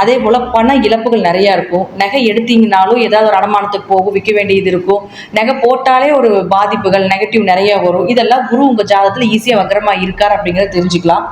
அதே போல் பண இழப்புகள் நிறையா இருக்கும். நகை எடுத்தீங்கனாலும் ஏதாவது ஒரு அடமானத்துக்கு போகும் விற்க வேண்டியது இருக்கும். நகை போட்டாலே ஒரு பாதிப்புகள் நெகட்டிவ் நிறையா வரும். இதெல்லாம் குரு உங்கள் ஜாதகத்தில் ஈஸியாக வக்கரமாக இருக்கார் அப்படிங்கிறத தெரிஞ்சுக்கலாம்.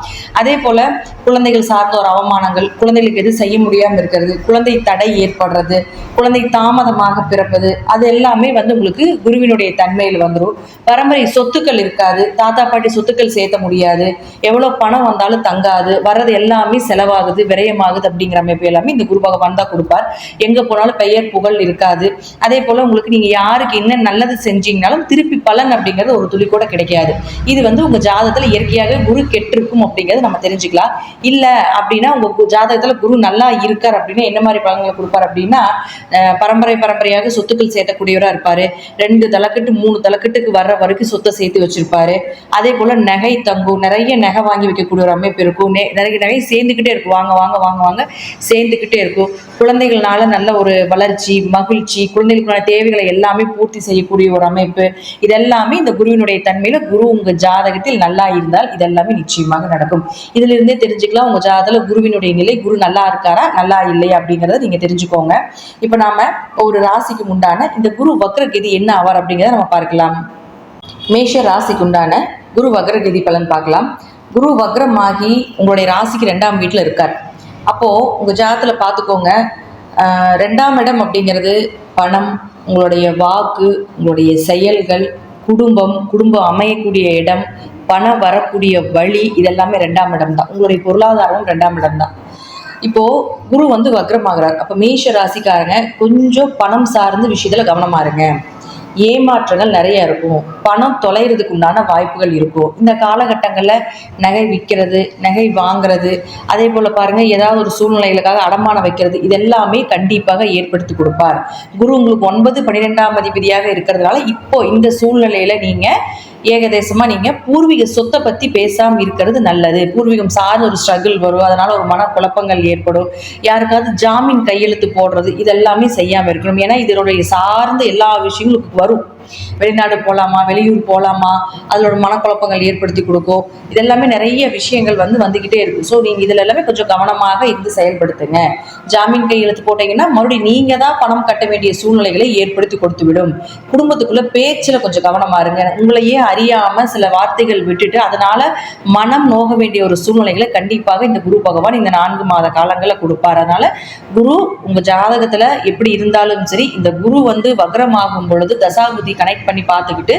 அதே போல் குழந்தைகள் சார்ந்த ஒரு அவமானங்கள் குழந்தைகளுக்கு எது செய்ய முடியாமல் இருக்கிறது குழந்தை தடை ஏற்படுறது குழந்தை தாமதமாக பிறப்பது அது எல்லாமே வந்து உங்களுக்கு குருவினுடைய தன்மையில் வந்துடும் பரம்பரை சொத்துக்கள் இருக்காது தாத்தா பாட்டி சொத்துக்கள் சேர்த்த முடியாது. எவ்வளோ பணம் வந்தாலும் தங்காது வர்றது எல்லாமே செலவாகுது விரயமாகுது அப்படிங்கிற அமைப்பு எல்லாமே இந்த குரு பகவான் தான் கொடுப்பார். எங்கே போனாலும் பெயர் புகழ் இருக்காது. அதே போல் உங்களுக்கு நீங்கள் யாருக்கு என்ன நல்லது செஞ்சீங்கனாலும் திருப்பி பலன் அப்படிங்கிறது ஒரு துளி கூட கிடைக்காது. இது வந்து உங்கள் ஜாதகத்தில் இயற்கையாகவே குரு கெட்டிருக்கும் அப்படிங்கிறத நம்ம தெரிஞ்சுக்கலாம். இல்லை அப்படின்னா உங்கள் ஜாதகத்தில் குரு நல்லா இருக்கார் அப்படின்னா என்ன மாதிரி பலன்களை கொடுப்பார் அப்படின்னா பரம்பரை பரம்பரையாக சொத்துக்கள் சேர்க்கக்கூடியவராக இருப்பார். ரெண்டு தலைக்கட்டு மூணு தலைக்கட்டுக்கு வர்ற வரைக்கும் சொத்தை சேர்த்து வச்சிருப்பாரு. அதே போல் நகை தங்கும் நிறைய நகை வாங்கி வைக்கக்கூடிய ஒரு அமைப்பு இருக்கும். நிறைய நகை சேர்ந்துக்கிட்டே இருக்கும். வாங்க வாங்க வாங்க வாங்க. சேர்ந்துக்கிட்டே இருக்கும். குழந்தைகள்னால நல்ல ஒரு வளர்ச்சி மகிழ்ச்சி குழந்தைகளுக்கான தேவைகளை எல்லாமே பூர்த்தி செய்யக்கூடிய ஒரு அமைப்பு. இதெல்லாமே இந்த குருவினுடைய தன்மையில குரு உங்க ஜாதகத்தில் நல்லா இருந்தால் இதெல்லாமே நிச்சயமாக நடக்கும். இதுல இருந்தே தெரிஞ்சுக்கலாம் உங்க ஜாதகத்துல குருவினுடைய நிலை குரு நல்லா இருக்காரா நல்லா இல்லையா அப்படிங்கறத நீங்க தெரிஞ்சுக்கோங்க. இப்ப நாம ஒரு ராசிக்கு உண்டான இந்த குரு வக்ரகதி என்ன ஆவார் அப்படிங்கிறத நம்ம பார்க்கலாம். மேஷ ராசிக்கு உண்டான குரு வக்ரகதி பலன் பார்க்கலாம். குரு வக்ரமாகி உங்களுடைய ராசிக்கு ரெண்டாம் வீட்டில் இருக்கார். அப்போது உங்கள் ஜாதத்தில் பார்த்துக்கோங்க ரெண்டாம் இடம் அப்படிங்கிறது பணம் உங்களுடைய வாக்கு உங்களுடைய செயல்கள் குடும்பம் குடும்பம் அமையக்கூடிய இடம் பணம் வரக்கூடிய வழி இதெல்லாமே ரெண்டாம் இடம் தான். உங்களுடைய பொருளாதாரம் ரெண்டாம் இடம் தான். இப்போ குரு வந்து வக்ரமாகிறார். அப்போ மேஷ ராசிக்காரங்க கொஞ்சம் பணம் சார்ந்த விஷயத்துல கவனமா இருங்க. ஏமாற்றங்கள் நிறைய இருக்கும். பணம் தொலைகிறதுக்கு உண்டான வாய்ப்புகள் இருக்கும். இந்த காலகட்டங்களில் நகை விற்கிறது நகை வாங்குறது அதே போல் பாருங்கள் ஏதாவது ஒரு சூழ்நிலைகளுக்காக அடமானம் வைக்கிறது இதெல்லாமே கண்டிப்பாக ஏற்படுத்தி கொடுப்பார். குரு உங்களுக்கு ஒன்பது பன்னிரெண்டாம் அதிபதியாக இருக்கிறதுனால இப்போ இந்த சூழ்நிலையில் நீங்கள் ஏகதேசமாக நீங்கள் பூர்வீக சொத்தை பற்றி பேசாமல் இருக்கிறது நல்லது. பூர்வீகம் சார்ந்த ஒரு ஸ்ட்ரகிள் வரும். அதனால் ஒரு மனக்குழப்பங்கள் ஏற்படும். யாருக்காவது ஜாமீன் கையெழுத்து போடுறது இதெல்லாமே செய்யாமல் இருக்கணும். ஏன்னா இதனுடைய சார்ந்த எல்லா விஷயங்களும் வரும். வெளிநாடு போகலாமா வெளியூர் போகலாமா அதோட மனக்குழப்பங்கள் ஏற்படுத்தி கொடுக்கும். இதெல்லாமே நிறைய விஷயங்கள் வந்து வந்துக்கிட்டே இருக்கும் ஸோ நீங்கள் இதில் எல்லாமே கொஞ்சம் கவனமாக இருந்து செயல்படுத்துங்க. ஜாமீன் கையெழுத்து போட்டீங்கன்னா மறுபடியும் நீங்கள் தான் பணம் கட்ட வேண்டிய சூழ்நிலைகளை ஏற்படுத்தி கொடுத்து விடும். குடும்பத்துக்குள்ளே பேச்சில் கொஞ்சம் கவனமாக இருங்க. உங்களையே அறியாமல் சில வார்த்தைகள் விட்டுட்டு அதனால் மனம் நோக வேண்டிய ஒரு சூழ்நிலைகளை கண்டிப்பாக இந்த குரு பகவான் இந்த நான்கு மாத காலங்களில் கொடுப்பார். அதனால் குரு உங்கள் ஜாதகத்தில் எப்படி இருந்தாலும் சரி இந்த குரு வந்து வக்ரமாகும் பொழுது தசாபுதி கனெக்ட் பண்ணி பார்த்துக்கிட்டு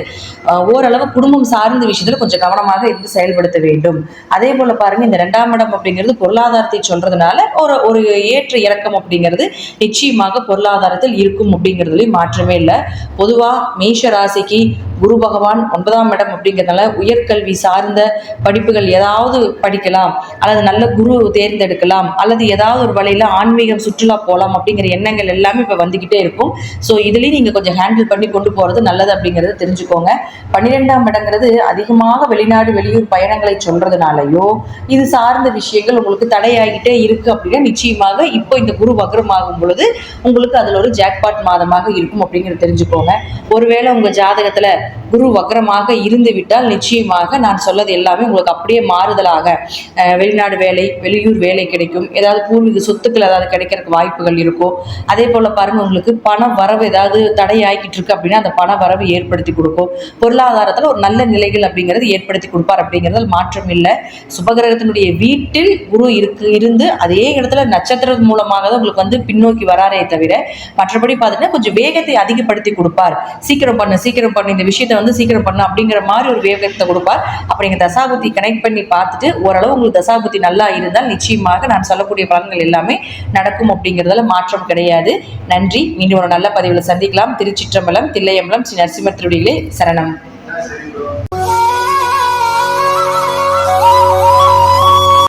ஓரளவு குடும்பம் சார்ந்த விஷயத்துல கொஞ்சம் கவனமாக இருந்து செயல்படுத்த வேண்டும். அதே போல பாருங்க இந்த ரெண்டாம் இடம் அப்படிங்கிறது பொருளாதாரத்தை சொல்றதுனால ஒரு ஒரு ஏற்ற இறக்கம் அப்படிங்கிறது நிச்சயமாக பொருளாதாரத்தில் இருக்கும் அப்படிங்கிறதுலையும் மாற்றமே இல்லை. பொதுவா மேஷ ராசிக்கு குரு பகவான் ஒன்பதாம் இடம் அப்படிங்கிறதுனால உயர்கல்வி சார்ந்த படிப்புகள் ஏதாவது படிக்கலாம் அல்லது நல்ல குரு தேர்ந்தெடுக்கலாம் அல்லது ஏதாவது ஒரு வழியில் ஆன்மீகம் சுற்றுலா போகலாம் அப்படிங்கிற எண்ணங்கள் எல்லாமே இப்போ வந்துக்கிட்டே இருக்கும். ஸோ இதுலேயும் நீங்கள் கொஞ்சம் ஹேண்டில் பண்ணி கொண்டு போகிறது நல்லது அப்படிங்கிறத தெரிஞ்சுக்கோங்க. பன்னிரெண்டாம் இடங்கிறது அதிகமாக வெளிநாடு வெளியூர் பயணங்களை சொல்றதுனாலயோ இது சார்ந்த விஷயங்கள் உங்களுக்கு தடையாகிட்டே இருக்கு அப்படின்னா நிச்சயமாக இப்போ இந்த குரு வக்ரமாகும் பொழுது உங்களுக்கு அதில் ஒரு ஜாக்பாட் மாதமாக இருக்கும் அப்படிங்கிறத தெரிஞ்சுக்கோங்க. ஒருவேளை உங்கள் ஜாதகத்தில் குரு வக்ரமாக இருந்து விட்டால் நிச்சயமாக நான் சொல்லது எல்லாமே உங்களுக்கு அப்படியே மாறுதலாக. வெளிநாடு வேலை வெளியூர் வேலை கிடைக்கும். ஏதாவது பூர்வீக சொத்துக்கள் ஏதாவது கிடைக்கிறதுக்கு வாய்ப்புகள் இருக்கும் அதே போல் பாருங்கள் உங்களுக்கு பண வரவு ஏதாவது தடையாகிக்கிட்டு இருக்கு அப்படின்னா அந்த பண வரவு ஏற்படுத்தி கொடுக்கும். பொருளாதாரத்தில் ஒரு நல்ல நிலைகள் அப்படிங்கிறது ஏற்படுத்தி கொடுப்பார் அப்படிங்கிறதுல மாற்றம் இல்லை. சுபகிரகத்தினுடைய வீட்டில் குரு இருக்கு இருந்து அதே இடத்துல நட்சத்திரம் மூலமாக தான் உங்களுக்கு வந்து பின்னோக்கி வராரே தவிர மற்றபடி பார்த்தீங்கன்னா கொஞ்சம் வேகத்தை அதிகப்படுத்தி கொடுப்பார். சீக்கிரம் பண்ணு சீக்கிரம் பண்ணு இந்த விஷயம் விஷயத்தை வந்து சீக்கிரம் பண்ணு அப்படிங்கிற மாதிரி ஒரு வேகத்தை கொடுப்பார். அப்போ நீங்கள் தசாபுத்தி கனெக்ட் பண்ணி பார்த்துட்டு ஓரளவு உங்களுக்கு தசாபுத்தி நல்லா இருந்தால் நிச்சயமாக நான் சொல்லக்கூடிய பலன்கள் எல்லாமே நடக்கும் அப்படிங்கிறதுல மாற்றம் கிடையாது. நன்றி. மீண்டும் ஒரு நல்ல பதிவில் சந்திக்கலாம். திருச்சிற்றம்பலம் தில்லையம்பலம் ஸ்ரீ நரசிம்ம திருடிகளே சரணம்.